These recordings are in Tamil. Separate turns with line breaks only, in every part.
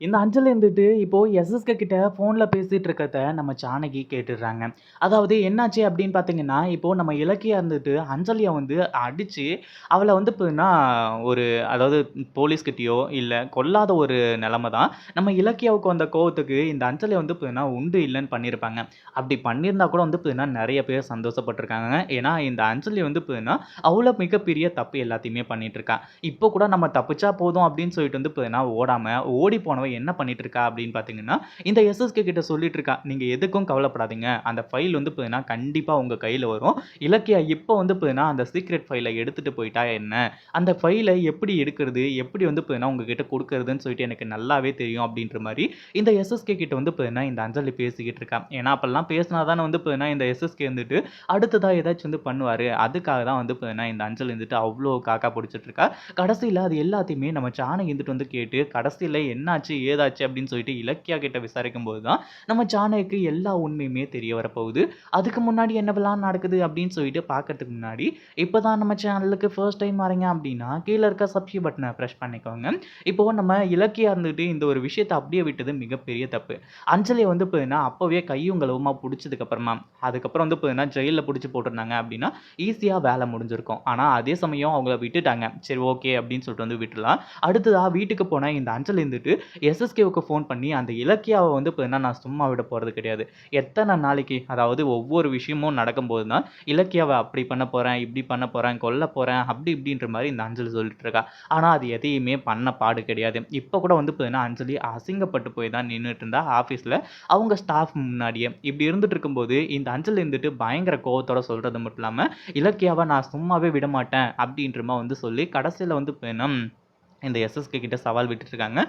இந்த அஞ்சலி இருந்துட்டு இப்போ எஸ்எஸ்கே கிட்ட ஃபோனில் பேசிட்டு இருக்கிறத நம்ம ஜானகி கேட்டுடுறாங்க. அதாவது என்னாச்சு அப்படின்னு பார்த்தீங்கன்னா, இப்போ நம்ம இலக்கியா இருந்துட்டு அஞ்சலியை வந்து அடித்து அவளை வந்து இப்போனா ஒரு அதாவது போலீஸ்கிட்டயோ இல்லை கொல்லாத ஒரு நிலமை தான். நம்ம இலக்கியாவுக்கு வந்த கோவத்துக்கு இந்த அஞ்சலியை வந்து இப்போனா உண்டு இல்லைன்னு பண்ணியிருப்பாங்க. அப்படி பண்ணியிருந்தா கூட வந்து இப்போனா நிறைய பேர் சந்தோஷப்பட்டிருக்காங்க ஏன்னா, இந்த அஞ்சலி வந்து இப்போனா அவ்வளோ மிகப்பெரிய தப்பு எல்லாத்தையுமே பண்ணிட்டு இருக்கா. இப்போ கூட நம்ம தப்பிச்சா போதும் அப்படின்னு சொல்லிட்டு வந்து இப்போனா ஓடாமல் ஓடி போனவ என்ன பண்ணிட்டு இருக்கா அப்படின்னு பார்த்தீங்கன்னா, இந்த எஸ்எஸ்கே கிட்ட சொல்லிட்டு இருக்கா. நீங்கள் எதுக்கும் கவலைப்படாதீங்க. அந்த ஃபைல் வந்து பார்த்தீங்கன்னா, கண்டிப்பாக உங்கள் கையில் வரும். இலக்கியா இப்போ வந்து பார்த்தீங்கன்னா, அந்த சீக்ரெட் ஃபைலை எடுத்துகிட்டு போயிட்டா என்ன? அந்த ஃபைலை எப்படி எடுக்கிறது? எப்படி வந்து பார்த்தீங்கன்னா, உங்ககிட்ட கொடுக்கறதுன்னு சொல்லிட்டு எனக்கு நல்லாவே தெரியும் அப்படின்ற மாதிரி இந்த எஸ்எஸ்கே கிட்ட வந்து பார்த்தீங்கன்னா, இந்த அஞ்சலி பேசிக்கிட்டு இருக்கா. ஏன்னா, அப்போல்லாம் பேசினா தானே வந்து பார்த்தீங்கன்னா, இந்த எஸ்எஸ்கே வந்துட்டு அடுத்ததாக ஏதாச்சும் வந்து பண்ணுவார் அதுக்காக தான் வந்து பார்த்தீங்கன்னா, இந்த அஞ்சல் இருந்துட்டு அவ்வளோ காக்கா பிடிச்சிட்டு இருக்கா. கடைசியில் அது எல்லாத்தையுமே நம்ம சாணம் இருந்துட்டு வந்து கேட்டு, கடைசியில் என்னாச்சு? ஏதாச்சு? அப்படின்னு சொல்லிட்டு இலக்கியா கிட்ட விசாரிக்கும் போது தான், நம்ம ஜானகிக்கு எல்லா உண்மையுமே தெரிய வரப்போகுது. அதுக்கு முன்னாடி என்னவெல்லாம் நடக்குது அப்படின்னு சொல்லிட்டு பார்க்கறதுக்கு முன்னாடி, இப்போ தான் நம்ம சேனலுக்கு ஃபர்ஸ்ட் டைம் வரீங்க அப்படின்னா, கீழ இருக்க சப்ஸ்கிரைப் பட்டனை பிரஸ் பண்ணிக்கோங்க. இப்போ நம்ம இலக்கியா இருந்துட்டு இந்த ஒரு விஷயத்த அப்படியே விட்டது மிகப்பெரிய தப்பு. அஞ்சலியை வந்து பார்த்தீங்கன்னா, அப்போவே கையும் களவுமா பிடிச்சதுக்கப்புறமா அதுக்கப்புறம் வந்து பார்த்தீங்கன்னா, ஜெயிலில் பிடிச்சி போட்டிருந்தாங்க அப்படின்னா, ஈஸியா வேலை முடிஞ்சிருக்கும். ஆனா, அதே சமயம் அவங்கள விட்டுட்டாங்க. சரி ஓகே அப்படின்னு சொல்லிட்டு வந்து விட்டுலாம் அடுத்ததா வீட்டுக்கு போன இந்த அஞ்சல் இருந்துட்டு எஸ்எஸ்கேவுக்கு ஃபோன் பண்ணி, அந்த இலக்கியாவை வந்து பார்த்தீங்கன்னா, நான் சும்மா விட போகிறது கிடையாது. எத்தனை நாளைக்கு? அதாவது ஒவ்வொரு விஷயமும் நடக்கும்போது தான், இலக்கியாவை அப்படி பண்ண போகிறேன் இப்படி பண்ண போகிறேன் கொல்ல போகிறேன் அப்படி இப்படின்ற மாதிரி இந்த அஞ்சலி சொல்லிட்டு இருக்கா. ஆனால் அது எதையுமே பண்ண பாடு கிடையாது. இப்போ கூட வந்து பார்த்தீங்கன்னா, அஞ்சலி அசிங்கப்பட்டு போய் தான் நின்றுட்டு இருந்தா ஆஃபீஸில் அவங்க ஸ்டாஃப் முன்னாடியே. இப்படி இருந்துட்டு இருக்கும்போது, இந்த அஞ்சலி இருந்துட்டு பயங்கர கோவத்தோட சொல்கிறது மட்டும் இல்லாமல் இலக்கியாவை நான் சும்மாவே விடமாட்டேன் அப்படின்ற அப்படின்றமா வந்து சொல்லி, கடைசியில் வந்து பார்த்தீங்கன்னா, இந்த எஸ்எஸ்கே கிட்ட சவால் விட்டுட்டு இருக்காங்க.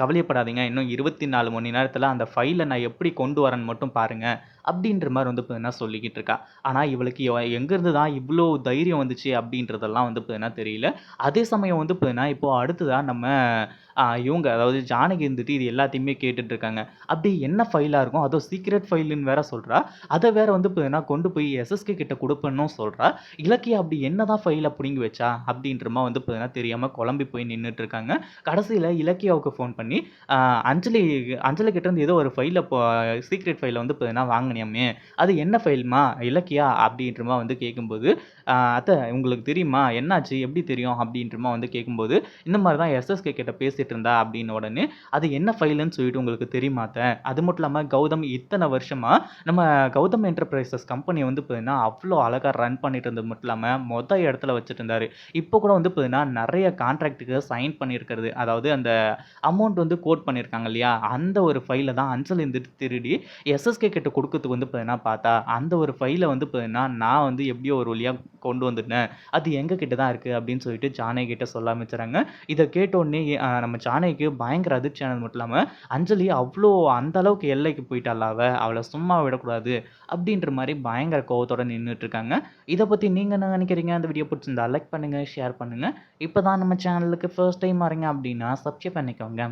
கவலையப்படாதீங்க. இன்னும் 24 மணி நேரத்தில் அந்த ஃபைலை நான் எப்படி கொண்டு வரேன்னு மட்டும் பாருங்கள் அப்படின்ற மாதிரி வந்து பார்த்தீங்கன்னா, சொல்லிக்கிட்டு இருக்கா. ஆனால் இவளுக்கு எங்கேருந்து தான் இவ்வளோ தைரியம் வந்துச்சு அப்படின்றதெல்லாம் வந்து பார்த்தீங்கன்னா தெரியல. அதே சமயம் வந்து பார்த்தீங்கன்னா, இப்போது அடுத்ததாக நம்ம இவங்க அதாவது ஜானகி இருந்துட்டு இது எல்லாத்தையுமே கேட்டுட்டு இருக்காங்க. அப்படி என்ன ஃபைலாக இருக்கும்? அதோ சீக்ரெட் ஃபைலுன்னு வேற சொல்கிறா அதை வேற வந்து பார்த்தீங்கன்னா, கொண்டு போய் எஸ்எஸ்கே கிட்ட கொடுப்பேன்னு சொல்கிறா இலக்கிய அப்படி என்ன தான் ஃபைலை பிடிங்கி வச்சா? அப்படின்றமா வந்து பார்த்தீங்கன்னா, தெரியாமல் குழம்பி போய் நின்றுட்டு இருக்காங்க. கடைசியில் இலக்கியாவுக்கு ஃபோன் பண்ணி, அஞ்சலி அஞ்சலி கிட்ட இருந்து ஏதோ ஒரு ஃபைலை சீக்ரெட் ஃபைலை வந்து பார்த்தீங்கன்னா வாங்குனியாமே, அது என்ன ஃபைல்மா? இலக்கியா அப்படின்றமா வந்து கேட்கும்போது, அத்தை உங்களுக்கு தெரியுமா? என்னாச்சு? எப்படி தெரியும்? அப்படின்றமா வந்து கேட்கும்போது, இந்த மாதிரி தான் எஸ்எஸ்கே கிட்ட பேசிட்டு இருந்தா அப்படின்னு உடனே, அது என்ன ஃபைல்ன்னு சொல்லிட்டு உங்களுக்கு தெரியுமா அத்த? அது மட்டும் இல்லாம கௌதம் இத்தனை வருஷமா நம்ம கௌதம் என்டர்பிரைசஸ் கம்பெனி வந்து பார்த்தீங்கன்னா, அவ்வளோ அழகா ரன் பண்ணிட்டு இருந்தது மட்டும் இல்லாமல் மொத இடத்துல வச்சுட்டு இருந்தாரு. இப்போ கூட வந்து பார்த்தீங்கன்னா, நிறைய கான்ட்ராக்ட்க்கு சைன் பண்ணியிருக்கிறது. அதாவது அந்த அமௌண்ட் வந்து கோட் பண்ணியிருக்காங்க இல்லையா? அந்த ஒரு ஃபைல தான் அஞ்சல் இருந்துட்டு திருடி எஸ்எஸ்கே கிட்ட குடுக்கறதுக்கு வந்து பார்த்தீங்கன்னா பார்த்தா, அந்த ஒரு ஃபைலை வந்து பார்த்தீங்கன்னா, நான் வந்து எப்படியோ ஒரு வழியாக கொண்டு வந்துட்டேன். அது எங்கள் கிட்ட தான் இருக்கு அப்படின்னு சொல்லிட்டு ஜானகி கிட்ட சொல்ல ஆரம்பிச்சுறாங்க. இதை கேட்டோடனே நம்ம ஜானகிக்கு பயங்கர அதிர்ச்சியானது மட்டும் இல்லாமல் அஞ்சலி அவ்வளோ அந்த அளவுக்கு எல்லைக்கு போயிட்டாளா அவளை சும்மா விடக்கூடாது. அப்படின்ற மாதிரி பயங்கர கோவத்தோட நின்னுட்டு இருக்காங்க. பற்றி நீங்கள் என்ன நினைக்கிறீங்க? அந்த வீடியோ பிடிச்சிருந்தா லைக் பண்ணுங்கள் ஷேர் பண்ணுங்கள் இப்போ தான் நம்ம சேனலுக்கு ஃபர்ஸ்ட் டைம் வரீங்க அப்படின்னா, சப்ஸ்கிரைப் பண்ணிக்கோங்க.